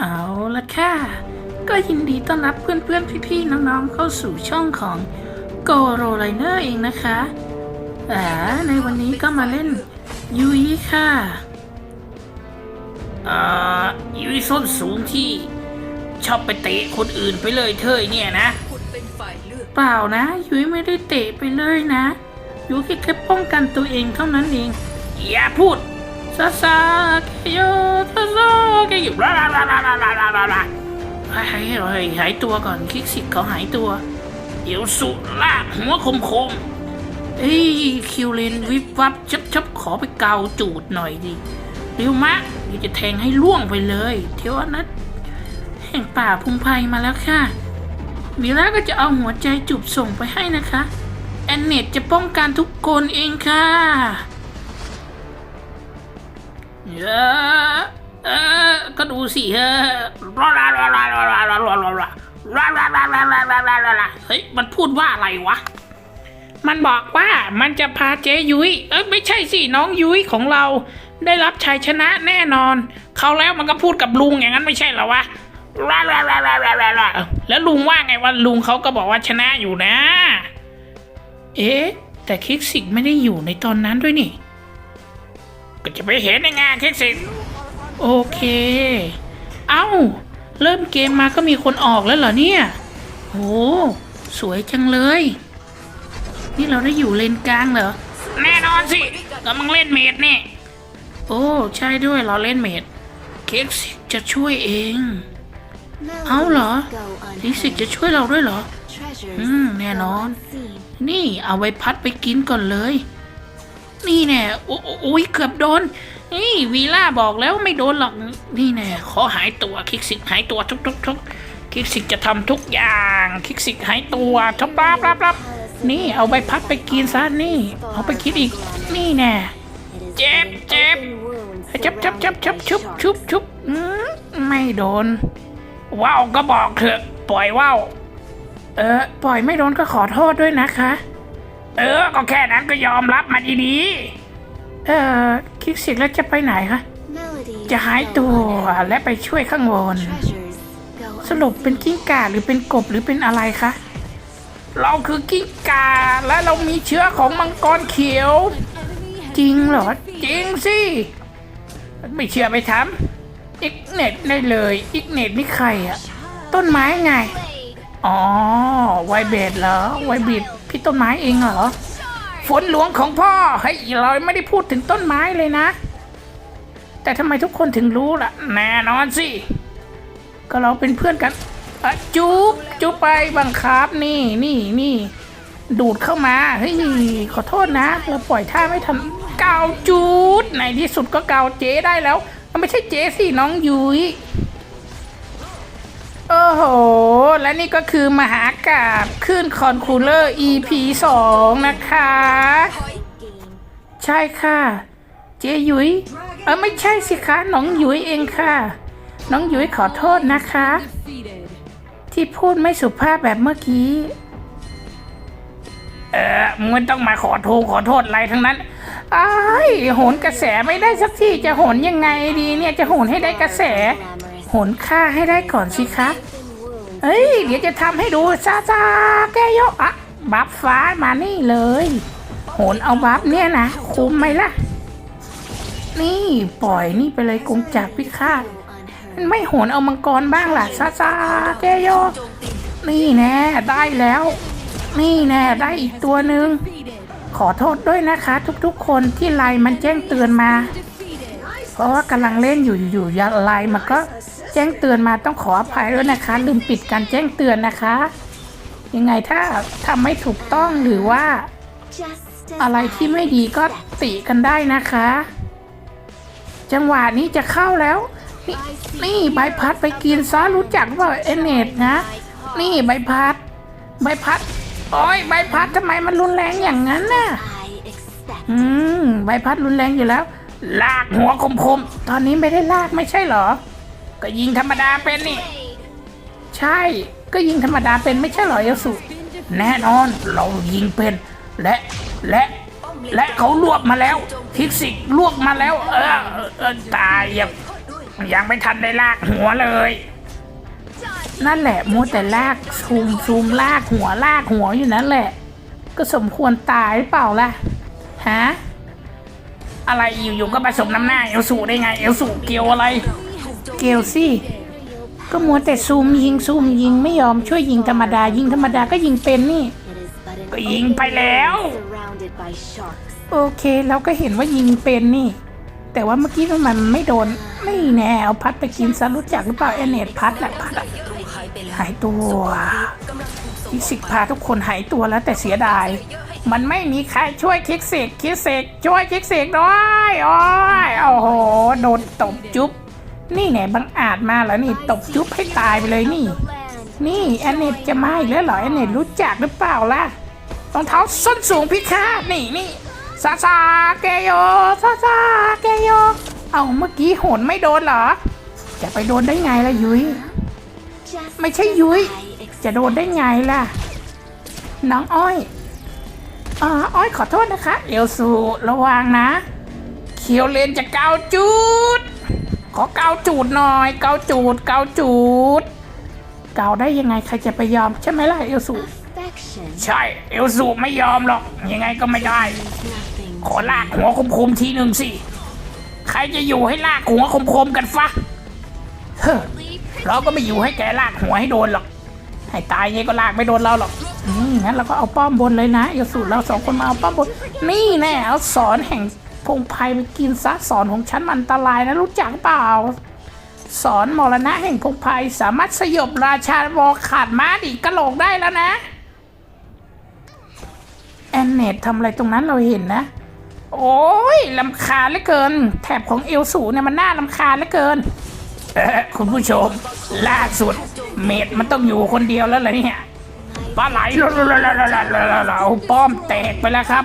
เอาละค่ะ ก็ยินดีต้อนรับเพื่อนๆ พี่ๆ น้องๆ เข้าสู่ช่องของ Go r o l i n e r เองนะคะอ่ในวันนี้ก็มาเล่นยุยค่ะอ่ายุยส้นสูงที่ ชอบไปเตะคนอื่นไปเลยเธอเนี่ยนะ คุณเป็นฝ่ายเลือกเปล่านะยุ้ยไม่ได้เตะไปเลยนะยุ้ยแค่ป้องกันตัวเองเท่านั้นเอง อย่าพูดซาซาเกโยซาซา เกโยลาลาลาลาลาลาลาลาลาหายหายหายตัวก่อนคิกสิกเขาหายตัว เดี๋ยวสุลากหัวคมคมเอ้ยคิวเลนวิบวับชับชับขอไปเกาจูดหน่อยดิเร็วมะเดี๋ยวจะแทงให้ล่วงไปเลย เทวนัทแห่งป่าพุงไพรมาแล้วค่ะมิล่าก็จะเอาหัวใจจุบส่งไปให้นะคะ แอนเนตจะป้องกันทุกคนเองค่ะเออเออก็ ดูสิเฮ้เฮ้ยมันพูดว่าอะไรวะ มันบอกว่ามันจะพาเจยุ้ยเอ้ยไม่ใช่สิน้องยุ้ยของเรา ได้รับชัยชนะแน่นอน เขาแล้วมันก็พูดกับลุงอย่างนั้นไม่ใช่หรอวะแล้วลุงว่าไงวะลุงเขาก็บอกว่าชนะอยู่นะ เอ๊ะแต่คิกสิกไม่ได้อยู่ในตอนนั้นด้วยนี่ ก็จะไปเห็นในงานคิกสิก โอเค เอ้า เริ่มเกมมาก็มีคนออกแล้วเหรอเนี่ยโหสวยจังเลย นี่เราได้อยู่เลนกลางเหรอ แน่นอนสิกำลังเล่นเมดนี่ โอ้ ใช่ด้วยเราเล่นเมดเค้กซิกจะช่วยเอง เอาเหรอลิสิกจะช่วยเราด้วยเหรอ อืม แน่นอน นี่เอาไว้พัดไปกินก่อนเลย นี่แน่โอ้โอ้โอ้ยเกือบโดน นี่วีล่าบอกแล้วไม่โดนหรอก นี่แน่ขอหายตัวคิกซิกหายตัวทุกทุกทุกคิกซิกจะทำทุกอย่าง คิกซิกหายตัวทับรับรับรับนี่เอาใบพัดไปกินซะนี่ เอาไปกินอีก นี่แน่เจ็บเจ็บจับจับจับจับชุบชุบชุบไม่โดน ว้าวก็บอกเถอะ ปล่อยว่าวเออ ปล่อยไม่โดนก็ขอโทษด้วยนะคะ เออ ก็แค่นั้นก็ยอมรับมาดีๆเออคิกสิกแล้วจะไปไหนคะ จะหายตัวและไปช่วยข้างบนสรุปเป็นกิ้งก่าหรือเป็นกบหรือเป็นอะไรคะ เราคือกิ้งก่าและเรามีเชื้อของมังกรเขียว จริงเหรอ จริงสิ ไม่เชื่อไปทำอีกเน็ตได้เลยอีกเน็ตนี่ใครอะต้นไม้ไง อ๋อ ไวเบดเหรอ ไวบิด พี่ต้นไม้เองเหรอ ฝนหลวงของพ่อเฮ้ยเราไม่ได้พูดถึงต้นไม้เลยนะ แต่ทำไมทุกคนถึงรู้ล่ะ แน่นอนสิ ก็เราเป็นเพื่อนกันอะจุ๊บจุ๊บไปบังคับนี่นี่นี่ดูดเข้ามาเฮ้ยขอโทษนะ เราปล่อยท่าไม่ทันเกาจูดในที่สุดก็เกาเจ๊ได้แล้ว มันไม่ใช่เจ๊สิน้องยุ้ย โอ้โห และนี่ก็คือมหากาบขึ้นคอนคูลเลอร์ EP 2 นะคะ ใช่ค่ะ เจยุ้ยเออไม่ใช่สิคะน้องยุ้ยเองค่ะ น้องยุ้ยขอโทษนะคะ ที่พูดไม่สุภาพแบบเมื่อกี้ เออมึงไม่ต้องมาขอโทษขอโทษอะไรทั้งนั้นอ้ยโหนกระแสไม่ได้สักทีจะโหนยังไงดีเนี่ยจะโหนให้ได้กระแส โหนค่าให้ได้ก่อนสิคะเอ้ย เดี๋ยวจะทำให้ดูซาซาแกโยกอะบัฟฟ้ามานี่เลย โหนเอาบัฟเนี่ยนะ คุ้มไหมล่ะ นี่ปล่อยนี่ไปเลยกงจากพิฆาตไม่โหนเอามังกรบ้างล่ะซาซาแกโยกนี่แน่ได้แล้ว นี่แน่ได้อีกตัวหนึ่งขอโทษด้วยนะคะ ทุกๆคนที่ไลน์มันแจ้งเตือนมา เพราะว่ากำลังเล่นอยู่อยู่ๆยาไลน์มันก็ แจ้งเตือนมาต้องขออภัยด้วยนะคะ ลืมปิดการแจ้งเตือนนะคะ ยังไงถ้าทำไม่ถูกต้องหรือว่า อะไรที่ไม่ดีก็ติกันได้นะคะ จังหวะนี้จะเข้าแล้ว นี่นี่ใบพัดไปกินซะรู้จักว่าเอเนตนะ นี่ใบพัด ใบพัดโอ้ยใบพัดทำไมมันรุนแรงอย่างนั้นน่ะอืมใบพัดรุนแรงอยู่แล้ว ลากหัวคมๆ ตอนนี้ไม่ได้ลากไม่ใช่เหรอ ก็ยิงธรรมดาเป็นนี่ ใช่ ก็ยิงธรรมดาเป็นไม่ใช่เหรอเอลสุ แน่นอนเรายิงเป็น และและและเขาลวกมาแล้วทิกซิกลวกมาแล้ว เออเออตายอย่ายังไม่ทันได้ลากหัวเลย นั่นแหละมัวแต่ลากซูมซูมลากหัวลากหัวอยู่นั่นแหละ ก็สมควรตายเปล่าล่ะฮะอะไรอยู่ๆก็ผสมน้ำหน้าเอลสูได้ไง เอลสูเกี่ยวอะไร เกลซี่ก็มัวแต่ซูมยิงซูมยิงไม่ยอมช่วยยิงธรรมดา ยิงธรรมดาก็ยิงเป็นนี่ ก็ยิงไปแล้ว โอเคเราก็เห็นว่ายิงเป็นนี่ แต่ว่าเมื่อกี้มันไม่โดน ไม่แน่เอาพัดไปกินซะรู้จักหรือเปล่าแอนเนตพัดแหละพัดหายตัวฟิสิกพาทุกคนหายตัวแล้วแต่เสียดาย มันไม่มีใครช่วยคิกเสกคิกเสกช่วยคิกเสกด้วยโอ้ยโอ้โหโดนตบจุ๊บ นี่ไงบังอาจมาแล้วนี่ตบจุ๊บให้ตายไปเลยนี่ นี่แอนเนตจะมาอีกแล้วเหรอแอนเนตรู้จักหรือเปล่าล่ะรองเท้าส้นสูงพิฆาตนี่นี่ซาซาเกโยซาซาเกโยเอาเมื่อกี้โหนไม่โดนเหรอ จะไปโดนได้ไงล่ะยุ้ยไม่ใช่ยุ้ยจะโดนได้ไงล่ะ น้องอ้อยอ๋ออ้อยขอโทษนะคะ เอลสูระวังนะ เคียวเลนจะเกาจูด อเกาจูดหน่อย เกาจูด เกาจูด เกาได้ยังไงใครจะไปยอมใช่ไหมล่ะเอลสู affection ใช่ เอลสูไม่ยอมหรอก ยังไงก็ไม่ได้ nothing ขอลากหัวคมๆทีหนึ่งสิ ใครจะอยู่ให้ลากหัวคมๆกันฟะเฮ้อเราก็ไม่อยู่ให้แกลากหัวให้โดนหรอก ให้ตายยังไงก็ลากไม่โดนเราหรอกอืมงั้นเราก็เอาป้อมบนเลยนะเอลสูเราสองคนมาเอาป้อมบน นี่แน่เอาสอนแห่ง พงไพรไปกินซะสอนของฉันมันอันตรายนะรู้จักเปล่า สอนมรณะแห่งพงไพรสามารถสยบราชาวอขาดม้าดีกระโหลกได้แล้วนะ แอนเนตทำอะไรตรงนั้นเราเห็นนะ โอ้ยลำคาญเหลือเกิน แถบของเอลสูเนี่ยมันน่าลำคาญเหลือเกิน เออคุณผู้ชม ล่าสุด เมดมันต้องอยู่คนเดียวแล้วเหรอเนี่ยปลาไหลเอาป้อมแตกไปแล้วครับ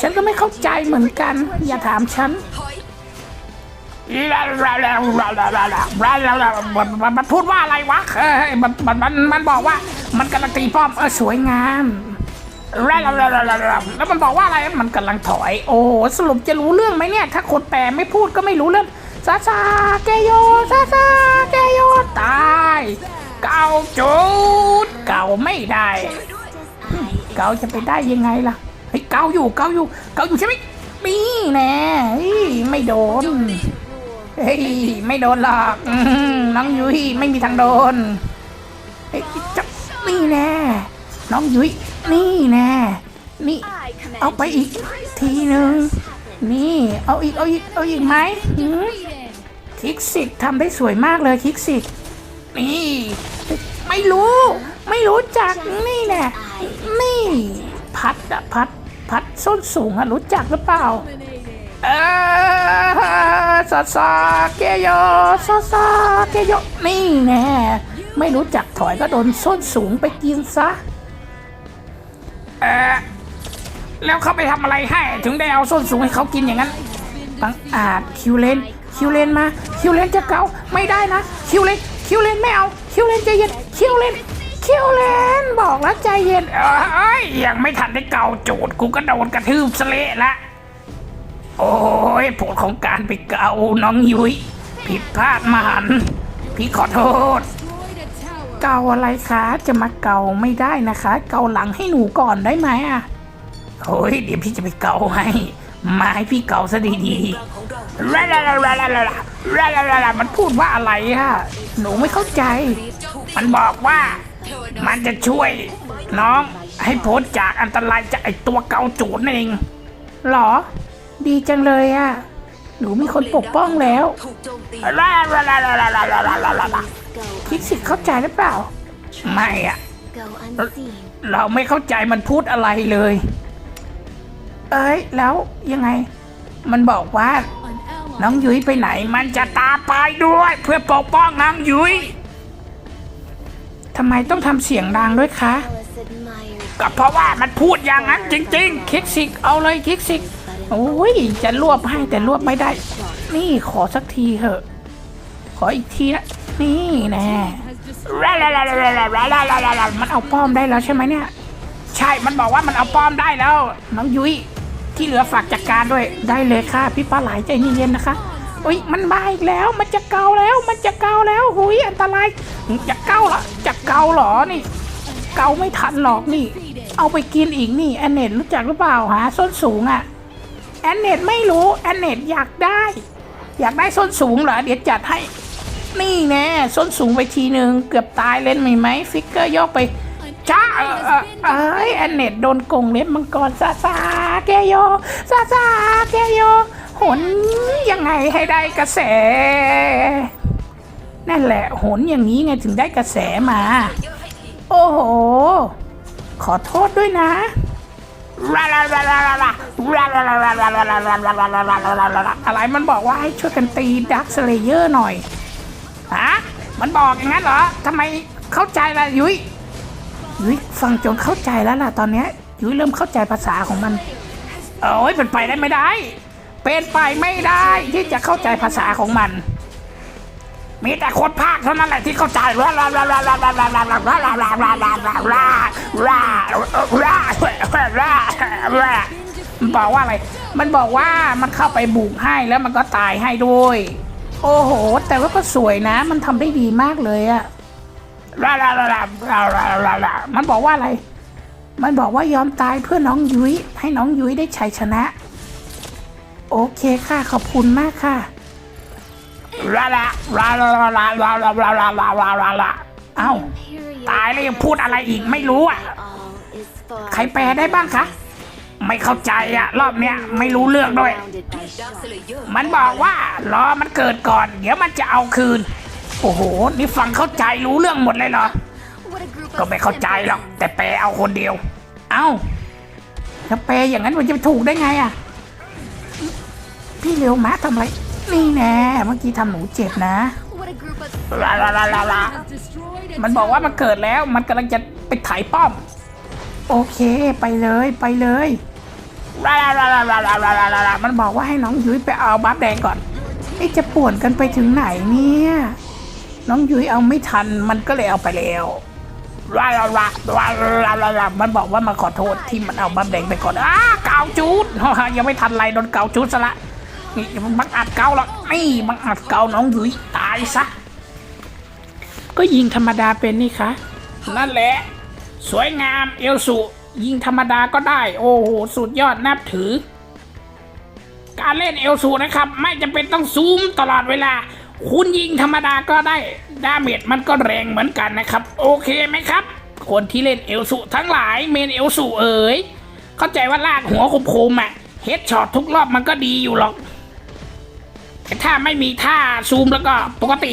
ฉันก็ไม่เข้าใจเหมือนกัน อย่าถามฉันมันพูดว่าอะไรวะเอ้ยมันมันมันมันบอกว่ามันกำลังตีป้อมเออสวยงามลาลาลาลาลาลาแล้วมันบอกว่าอะไรมันกำลังถอย โอ้สรุปจะรู้เรื่องไหมเนี่ย ถ้าคนแปลไม่พูดก็ไม่รู้เรื่องซาซาเกโยซาซาเกโยตาย เกาจูดเกาไม่ได้ เกาจะไปได้ยังไงล่ะ เฮ้ยเกาอยู่เกาอยู่เกาอยู่ใช่ไหมนี่แน่ไม่โดนเฮ้ยไม่โดนหรอกน้องยุ้ยไม่มีทางโดนเฮ้ยจับนี่แน่น้องยุ้ยนี่แน่นี่เอาไปอีกทีหนึ่งนี่เอาอีกเอาอีกเอาอีกไหมหืมคิกซิกทำได้สวยมากเลยคิกซิกนี่ไม่รู้ ไม่รู้จักนี่แน่นี่พัดอะพัด พัดส้นสูงอะรู้จักหรือเปล่าเออซาซาเกโยซาซาเกโยนี่แน่ไม่รู้จักถอยก็โดนส้นสูงไปกินซะเออแล้วเขาไปทำอะไรให้ถึงได้เอาส้นสูงให้เขากินอย่างนั้นบังอาจคิวเลนคิวเลนมาคิวเลนจะเกาไม่ได้นะคิวเลนคิวเลนไม่เอาคิวเลนใจเย็นคิวเลน คิวเลนบอกแล้วใจเย็น เอ้ยยังไม่ทันได้เกาโจดกูก็โดนกระทืบสเละละ โอ้ยผลของการไปเกาน้องยุ้ยผิดพลาดมาหัน พี่ขอโทษ เกาอะไรคะจะมาเกาไม่ได้นะคะ เกาหลังให้หนูก่อนได้ไหมอะโอ้ยเดี๋ยวพี่จะไปเกาให้มาให้พี่เกาซะดีๆลาลาลาลาลาลาลาลาลาลาลามันพูดว่าอะไรอะหนูไม่เข้าใจ มันบอกว่า มันจะช่วยน้องให้พ้นจากอันตรายจากไอตัวเกาจูดนั่นเองหรอ ดีจังเลยอะหนูมีคนปกป้องแล้วลาลาลาลาลาลาลาลาลาลาคิดสิเข้าใจหรือเปล่า ไม่อะเราไม่เข้าใจมันพูดอะไรเลย เอ้ย แล้วยังไง มันบอกว่า น้องยุ้ยไปไหน มันจะตาไปด้วย เพื่อปกป้องน้องยุ้ย ทำไมต้องทำเสียงดังด้วยคะ ก็เพราะว่ามันพูดอย่างนั้นจริงๆ คิกซิก เอาเลยคิกซิก โอ้ย จะรวบให้แต่รวบไม่ได้ นี่ขอสักทีเถอะ ขออีกทีนะ นี่แน่มันเอาป้อมได้แล้วใช่ไหมเนี่ย ใช่ มันบอกว่ามันเอาป้อมได้แล้ว น้องยุ้ยที่เหลือฝากจัดการด้วย ได้เลยค่ะ พี่ปลาไหลใจเย็นๆนะคะ อุ้ยมันมาอีกแล้วมันจะเกาแล้วมันจะเกาแล้วหุยอันตรายจะเกาเหรอจะเกาเหรอนี่ เกาไม่ทันหรอกนี่ เอาไปกินอีกนี่แอนเนตรู้จักหรือเปล่าหาส้นสูงอะ่ะแอนเนตไม่รู้แอนเนตอยากได้ อยากได้ส้นสูงเหรอเดี๋ยวจัดให้ นี่แน่ส้นสูงไปทีหนึ่งเกือบตายเล่นไหมไหมฟิกเกอร์ยกไปจ้าเออเออเอ้ยแอนเนตโดนกงเล็บมังกรซาซาแกโยซาซาแกโย หนยังไงให้ได้กระแส นั่นแหละโหนอย่างนี้ไงถึงได้กระแสมา โอ้โห ขอโทษด้วยนะอะไรมันบอกว่าให้ช่วยกันตีดักสเลเยอร์หน่อยฮะมันบอกอย่างนั้นเหรอทำไมเข้าใจละยุ้ยยุ้ยฟังจนเข้าใจแล้วล่ะตอนนี้ยยุ้ยเริ่มเข้าใจภาษาของมัน เอ้ยเป็นไปได้ไม่ได้ เป็นไปไม่ได้ที่จะเข้าใจภาษาของมัน มีแต่คนภาคเท่านั้นแหละที่เข้าใจว่าลาลาลาลาลาลาลาลาลาลาลาลาลาลาลาลาลาลาลามันบอกว่าอะไร มันบอกว่ามันเข้าไปบุกให้แล้วมันก็ตายให้ด้วย โอ้โห แต่ว่าก็สวยนะ มันทำได้ดีมากเลยอะลาลาลาลาลาลาลาลามันบอกว่าอะไร มันบอกว่ายอมตายเพื่อน้องยุ้ยให้น้องยุ้ยได้ชัยชนะ โอเคค่ะ ขอบคุณมากค่ะลาลาลาลาลาลาลาลาลาลาลาลาลาเอ้าตายแล้วยังพูดอะไรอีกไม่รู้อะ ใครแปลได้บ้างคะ ไม่เข้าใจอะ รอบเนี้ยไม่รู้เรื่องด้วย มันบอกว่ารอมันเกิดก่อน เดี๋ยวมันจะเอาคืน โอ้โห นี่ฟังเข้าใจรู้เรื่องหมดเลยเหรอ ก็ไม่เข้าใจหรอกแต่แปลเอาคนเดียว เอ้าถ้าแปลอย่างนั้นมันจะถูกได้ไงอะ พี่เร็วมะทำไร นี่แน่เมื่อกี้ทำหนูเจ็บนะลาลาลาลาลามันบอกว่ามันเกิดแล้วมันกำลังจะไปไถ่ายป้อม โอเคไปเลยไปเลยลาลาลาลาลาลาลาลาลามันบอกว่าให้น้องยุ้ยไปเอาบัฟแดงก่อนไอจะป่วนกันไปถึงไหนเนี่ยน้องยุ้ยเอาไม่ทันมันก็เลยเอาไปแล้วลาลาลาลาลาลาลามันบอกว่ามาขอโทษที่มันเอาบัฟแดงไปก่อนอ้าเกาจูดยังไม่ทันไรโดนเกาจูดซะละ นี่มันอัดเกาหรอกนี่มันอัดเกาน้องยุ้ยตายซะ ก็ยิงธรรมดาเป็นนี่คะ นั่นแหละ สวยงามเอลสุ ยิงธรรมดาก็ได้ โอ้โห สุดยอดนับถือ การเล่นเอลสุนะครับ ไม่จำเป็นต้องซูมตลอดเวลา คุณยิงธรรมดาก็ได้ ดาเมจมันก็แรงเหมือนกันนะครับ โอเคไหมครับ คนที่เล่นเอลสุทั้งหลายเมนเอลสุเอ๋ย เข้าใจว่าลากหัวคมๆอะเฮดช็อตทุกรอบมันก็ดีอยู่หรอก ถ้าไม่มีท่าซูมแล้วก็ปกติ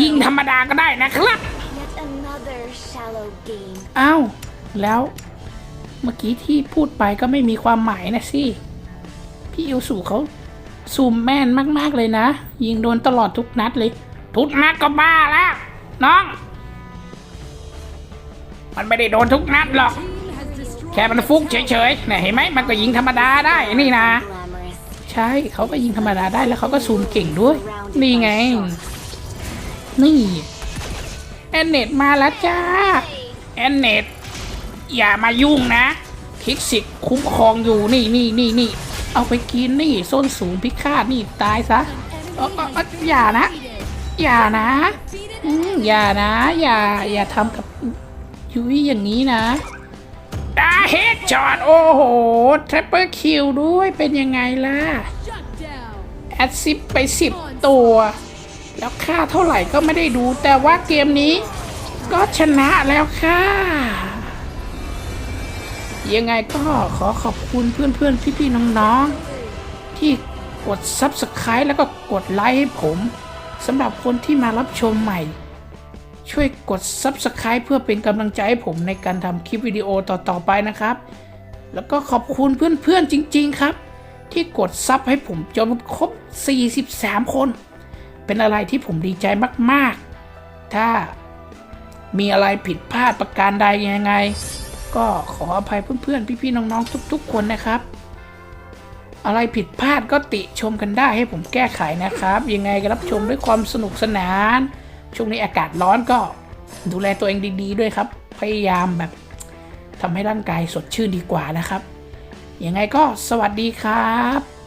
ยิงธรรมดาก็ได้นะครับ yet another shallow game. อ้าวแล้วเมื่อกี้ที่พูดไปก็ไม่มีความหมายนะสิ พี่อิวสู่เขาซูมแม่นมากๆเลยนะ ยิงโดนตลอดทุกนัดเลย ทุกนัดก็บ้าแล้ว น้อง มันไม่ได้โดนทุกนัดหรอก แค่มันฟุกเฉยๆเนี่ยเห็นไหมมันก็ยิงธรรมดาได้นี่นะ Glamorous. ใช่เขาก็ยิงธรรมดาได้แล้วเขาก็ซูมเก่งด้วย นี่ไง นี่แอนเนตมาแล้วจ้าแอนเนตอย่ามายุ่งนะคิกสิกคุ้มครองอยู่นี่นี่นี่นี่เอาไปกินนี่ส้นสูงพิฆาตนี่ตายซะเออเอออย่านะ อย่านะอือย่านะ อย่าอย่าทำกับยุ้ยอย่างนี้นะ ดาเฮดจอดโอ้โหทริปเปอร์คิวด้วยเป็นยังไงล่ะ แอดซิปไปสิบตัว แล้วค่าเท่าไหร่ก็ไม่ได้ดู แต่ว่าเกมนี้ก็ชนะแล้วค่ะ ยังไงก็ขอขอบคุณเพื่อนๆ พี่ๆ น้องๆ ที่กด Subscribe แล้วก็กดไลค์ให้ผมสำหรับคนที่มารับชมใหม่ ช่วยกด Subscribe เพื่อเป็นกำลังใจให้ผมในการทำคลิปวิดีโอต่อๆไปนะครับ แล้วก็ขอบคุณเพื่อนๆจริง ๆครับ ที่กดซับให้ผมจนครบ 43 คน เป็นอะไรที่ผมดีใจมากๆ ถ้ามีอะไรผิดพลาดประการใดยังไง ก็ขออภัยเพื่อนๆ พี่ๆ น้องๆ ทุก ๆ คนนะครับ อะไรผิดพลาดก็ติชมกันได้ให้ผมแก้ไขนะครับ ยังไงก็รับชมด้วยความสนุกสนาน ช่วงนี้อากาศร้อนก็ดูแลตัวเองดี ๆ ด้วยครับ พยายามแบบทำให้ร่างกายสดชื่นดีกว่านะครับ ยังไงก็สวัสดีครับ